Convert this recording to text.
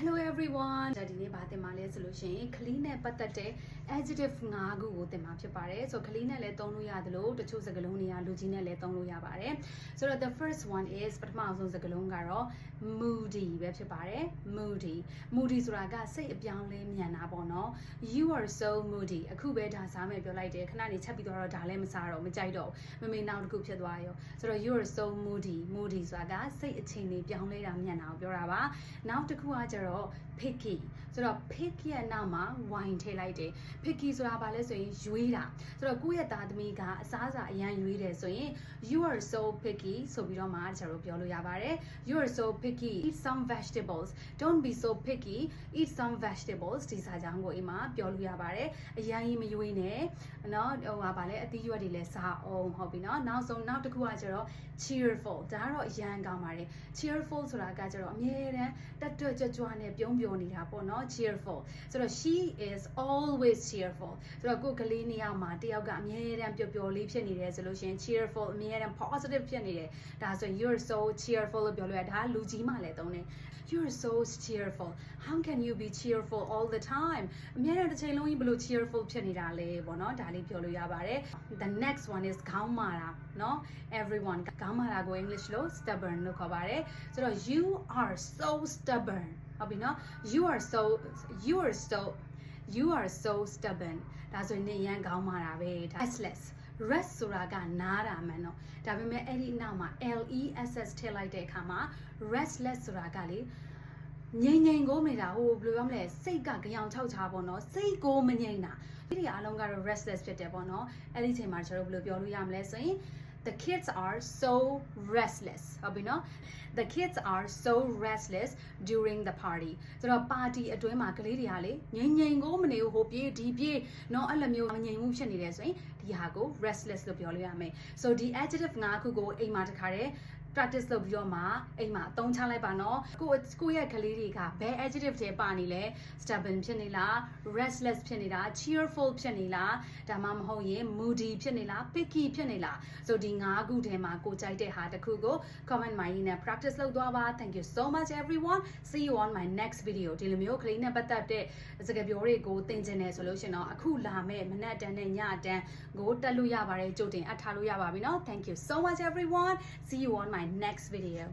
Hello everyone ဒါဒီနေ့ဗာတင်มาလဲဆိုလို့ရှိရင်ခလီနဲ့ပတ်သက်တဲ့ adjective ၅ခုကိုတင်มาဖြစ်ပါတယ်ဆိုတော့ခလီနဲ့လည်းသုံးလို့ရတယ်လို့တချို့စကားလုံးတွေကလူကြီးနဲ့လည်းသုံးလို့ရပါတယ်ဆိုတော့ the first one is ပထမဆုံးစကားလုံးကတော့ moody ပဲဖြစ်ပါတယ် moody moody ဆိုတာကစိတ်အပြောင်းလဲမြန်တာပေါ့နော် you are so moody အခုပဲဒါစားမယ်ပြောလိုက်တယ်ခဏနေချက်ပြီးတော့ဒါလည်းမစားတော့မကြိုက်တော့မမေနောက်တစ်ခုဖြစ်သွားရောဆိုတော့ you are so moody moody ဆိုတာကစိတ်အခြေအနေပြောင်းလဲတာမြန်တာကိုပြောတာပါနောက်တစ်ခုကကျတော့ picky ဆိုတော့ picky ရဲ့နောက်မှာ wine ထည့်လိုက်တယ် picky ဆိုတာဘာလဲဆိုရင်ရွေးတာဆိုတော့ကိုယ့်ရဲ့သားသမီးကအစားအစာအရန်ရွေးတယ်ဆိုရင် you are so picky ဆိုပြီးတော့မှကျွန်တော်တို့ပြောလို့ရပါတယ် you are so picky eat some vegetables don't be so picky eat some vegetables ဒီစာကြောင်းကိုအိမ်မှာပြောလို့ရပါတယ်အရန်ကြီးမရွေးနဲ့เนาะဟိုဟာဗာလဲအသီးရွက်တွေလည်းစားအောင်ဟုတ်ပြီเนาะနောက်ဆုံးနောက်တစ်ခုကကျတော့ cheerful ဒါကတော့အရန်ကောင်းပါတယ် cheerful ဆိုတာကကျတော့အမြဲတမ်းတက်တွက်ကြွကြွ နဲ့ပြုံးပျော်နေတာပေါ့နော် cheerful ဆိုတော့ she is always cheerful ဆိုတော့ကိုကလေးနေရာမှာတယောက်ကအမြဲတမ်းပျော်ပျော်လေးဖြစ်နေတယ်ဆိုလို့ရှိရင် cheerful အမြဲတမ်း positive ဖြစ်နေတယ်ဒါဆိုရင် you're so cheerful လို့ပြောလို့ရဒါလူကြီးမှလည်းသုံးတယ် you're so cheerful how can you be cheerful all the time အမြဲတမ်းတစ်ချိန်လုံးကြီးဘယ်လို cheerful ဖြစ်နေတာလဲပေါ့เนาะဒါလေးပြောလို့ရပါတယ် the next one is ခေါင်းမာတာเนาะ everyone ခေါင်းမာတာကို English လို့ stubborn လို့ခေါ်ပါတယ်ဆိုတော့ you are so stubborn ဟုတ်ပြီเนาะ you are so you are so you are so stubborn ဒါဆိုရင်နေရန်ခေါင်းမာတာပဲဒါ restless Rest ဆိုတာကနားတာမှန်တော့ဒါပေမဲ့အဲ့ဒီအနောက်မှာ LESS ထည့်လိုက်တဲ့အခါမှာ restless ဆိုတာကလေငြိမ်ငြိမ်ကိုနေတာဟိုဘယ်လိုပြောမလဲစိတ်ကကြောင်ချောက်ချာပေါ့နော်စိတ်ကိုမငြိမ်တာဒီတွေအားလုံးကတော့ restless ဖြစ်တယ်ပေါ့နော်အဲ့ဒီအချိန်မှာကျွန်တော်တို့ဘယ်လိုပြောလို့ရမလဲဆိုရင် the kids are so restless ဟုတ်ပြီနော် the kids are so restless during the party ဆိုတော့ party အတွင်းမှာကလေးတွေကလေငိမ်ငိမ်ကိုမနေဘူးဟိုပြေးဒီပြေးနော်အဲ့လိုမျိုးငိမ်မှုဖြစ်နေတယ်ဆိုရင်ဒီဟာကို restless လို့ပြောလို့ရမယ် so ဒီ adjective ၅ခုကိုအိမ်မှာတခါတည်း practice လုပ်ပြီးတော့မှအိမ်မှာအသုံးချလိုက်ပါနော်ကိုကိုရဲ့ကလေးတွေကဘယ် adjective တွေပါနေလဲ stubborn ဖြစ်နေလား restless ဖြစ်နေတာ cheerful ဖြစ်နေလားဒါမှမဟုတ်ရင် moody ဖြစ်နေလား picky ဖြစ်နေလား so ဒီ၅ခုထဲမှာကိုကြိုက်တဲ့ဟာတစ်ခုကို comment မှာရေးနဲ့ practice လုပ်သွားပါ thank you so much everyone see you on my next video ဒီလိုမျိုးကလေးနဲ့ပတ်သက်တဲ့စကားပြောတွေကိုသင်ချင်တယ်ဆိုလို့ရှင်တော့အခုလာမဲ့မနက်တန်းနဲ့ညတန်းကိုတက်လို့ရပါတယ်ကြိုတင်အပ်ထားလို့ရပါပြီเนาะ thank you so much everyone see you on my next video